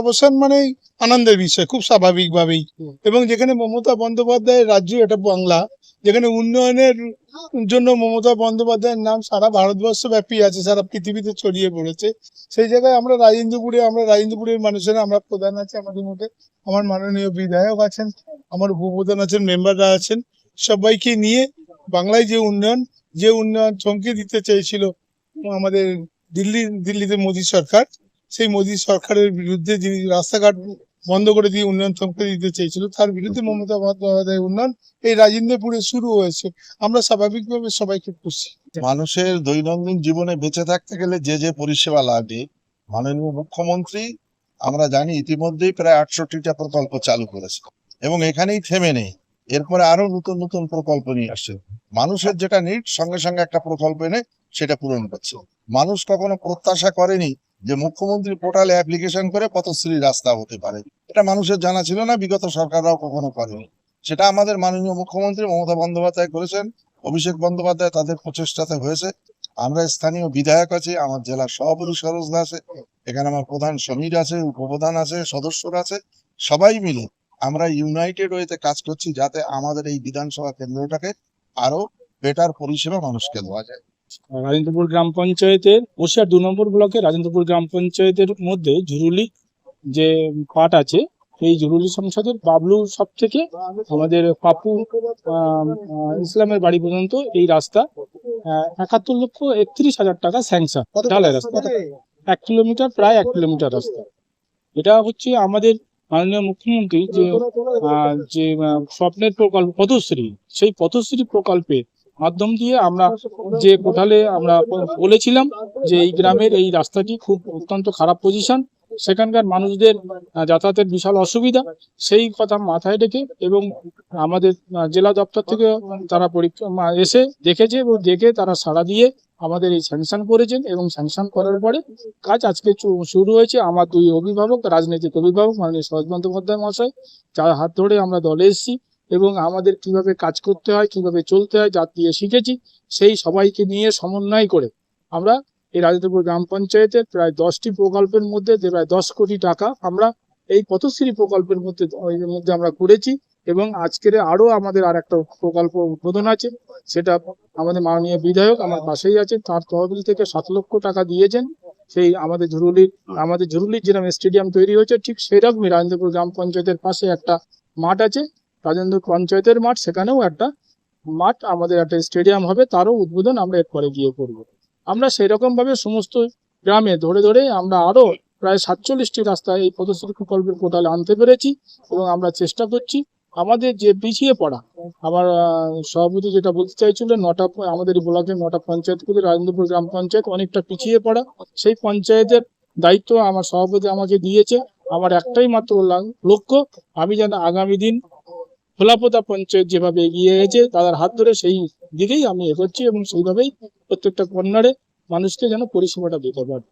অবসান মানেই আনন্দের বিষয়, খুব স্বাভাবিকভাবেই। এবং যেখানে মমতা বন্দ্যোপাধ্যায়ের রাজ্য এটা বাংলা, যেখানে উন্নয়নের জন্য মমতা বন্দ্যোপাধ্যায়ের নাম সারা ভারতবর্ষ ব্যাপী আছে, সারা পৃথিবীতে ছড়িয়ে পড়েছে। সেই জায়গায় আমরা রাজেন্দ্রপুরে, আমরা রাজেন্দ্রপুরের মানুষেরা, আমরা প্রধান আছে, আমাদের মধ্যে আমার মাননীয় বিধায়ক আছেন, আমার উপপ্রধান আছেন, মেম্বাররা আছেন। সবাইকে নিয়ে বাংলায় যে উন্নয়ন যে উন্নয়ন চমকে দিতে চেয়েছিল আমাদের দিল্লি, দিল্লিতে মোদী সরকার, সেই মোদী সরকারের বিরুদ্ধে যিনি রাস্তাঘাট বন্ধ করে দিয়ে উন্নয়ন থমকে দিতে চেয়েছিল, তার বিরুদ্ধে মমতা বন্দ্যোপাধ্যায়ের উন্নয়ন এই রাজেন্দ্রপুরে শুরু হয়েছে। আমরা স্বাভাবিকভাবে সবাইকে খুশি। মানুষের দৈনন্দিন জীবনে বেঁচে থাকতে গেলে যে যে পরিষেবা লাগে, মাননীয় মুখ্যমন্ত্রী, আমরা জানি ইতিমধ্যেই প্রায় আটষট্টিটা প্রকল্প চালু করেছে এবং এখানেই থেমে নেই। এরপরে আরও নতুন নতুন প্রকল্প নিয়ে আসছে। মানুষের যেটা নিড সঙ্গে সঙ্গে একটা প্রকল্প এনে সেটা পূরণ করছে। মানুষ কখনো প্রত্যাশা করেনি যে মুখ্যমন্ত্রী পোর্টালে অ্যাপ্লিকেশন করে পথশ্রী রাস্তা হতে পারে। এটা মানুষের জানা ছিল না, বিগত সরকাররাও কখনো করেনি। সেটা আমাদের মাননীয় মুখ্যমন্ত্রী মমতা বন্দ্যোপাধ্যায় করেছেন, অভিষেক বন্দ্যোপাধ্যায় তাদের প্রচেষ্টাতে হয়েছে। আমরা স্থানীয় বিধায়ক আছি, আমার জেলার সভাপতি সরোজদা আছে, এখানে আমার প্রধান সমীর আছে, উপপ্রধান আছে, সদস্যরা আছে, সবাই মিলে আমরা ইউনাইটেড ওয়েতে কাজ করছি যাতে আমাদের এই বিধানসভা কেন্দ্রটাকে আরও বেটার পরিষেবা মানুষকে দেওয়া যায়। রাজেন্দ্রপুর গ্রাম পঞ্চায়েতের বসিয়ার দু নম্বর ব্লকে রাজেন্দ্রপুর গ্রাম পঞ্চায়েতের মধ্যে ঝুরুলি যে পাট আছে এই ঝুরুলি সংসদের বাবলু সব থেকে আমাদের পাপু ইসলামের বাড়ি পর্যন্ত এই রাস্তা একাত্তর লক্ষ একত্রিশ হাজার টাকা স্যাংশন ঢালাই রাস্তা। এক কিলোমিটার প্রায় এক কিলোমিটার রাস্তা। এটা হচ্ছে আমাদের মাননীয় মুখ্যমন্ত্রী যে যে স্বপ্নের প্রকল্প পথশ্রী সেই পথশ্রী প্রকল্পের মাধ্যম দিয়ে আমরা যে কোঠালে আমরা বলেছিলাম যে এই গ্রামের এই রাস্তাটি খুব অত্যন্ত খারাপ পজিশন সেখানকার মানুষদের যাতায়াতের বিশাল অসুবিধা। সেই কথা মাথায় রেখে এবং আমাদের জেলা দপ্তর থেকে তারা পরীক্ষা এসে দেখেছে এবং দেখে তারা সাড়া দিয়ে আমাদের এই স্যাংশন করেছেন এবং স্যাংশন করার পরে কাজ আজকে শুরু হয়েছে। আমার দুই অভিভাবক, রাজনৈতিক অভিভাবক, মাননীয় শরৎ বন্দ্যোপাধ্যায় মহাশয়, যার হাত ধরে আমরা দলে এসেছি এবং আমাদের কীভাবে কাজ করতে হয়, কীভাবে চলতে হয়, যা দিয়ে শিখেছি, সেই সবাইকে নিয়ে সমন্বয় করে আমরা এই রাজেন্দ্রপুর গ্রাম পঞ্চায়েতের প্রায় দশটি প্রকল্পের মধ্যে প্রায় দশ কোটি টাকা আমরা এই পথশ্রী প্রকল্পের মধ্যে মধ্যে আমরা করেছি। এবং আজকের আরও আমাদের আর একটা প্রকল্প উদ্বোধন আছে, সেটা আমাদের মাননীয় বিধায়ক আমার পাশেই আছে তার তহবিল থেকে সাত লক্ষ টাকা দিয়েছেন। সেই আমাদের ঝুরুলির আমাদের ঝুরুলির যেরকম স্টেডিয়াম তৈরি হয়েছে, ঠিক সেরকমই রাজেন্দ্রপুর গ্রাম পঞ্চায়েতের পাশে একটা মাঠ আছে রাজেন্দ্র পঞ্চায়েতের মাঠ, সেখানেও একটা মাঠ আমাদের একটা স্টেডিয়াম হবে, তারও উদ্বোধন আমরা এরপরে গিয়ে করব। আমরা সেরকম ভাবে সমস্ত গ্রামে ধরে ধরে আমরা আরও প্রায় সাতচল্লিশটি রাস্তায় এই পদশ্রী প্রকল্পের পোর্টালে আনতে পেরেছি এবং আমরা চেষ্টা করছি। আমাদের যে পিছিয়ে পড়া, আমার সভাপতি যেটা বলতে চাইছিল, নটা আমাদের ব্লকের নটা পঞ্চায়েত করে রাজেন্দ্রপুর গ্রাম পঞ্চায়েত অনেকটা পিছিয়ে পড়া। সেই পঞ্চায়েতের দায়িত্ব আমার সভাপতি আমাকে দিয়েছে। আমার একটাই মাত্র লক্ষ্য, আমি যেন আগামী দিন খোলাপোতা পঞ্চায়েত যেভাবে এগিয়ে গেছে তাদের হাত ধরে সেই দিকেই আমি এগোচ্ছি এবং সেইভাবেই প্রত্যেকটা কর্নারে মানুষকে যেন পরিষেবাটা দিতে পারি।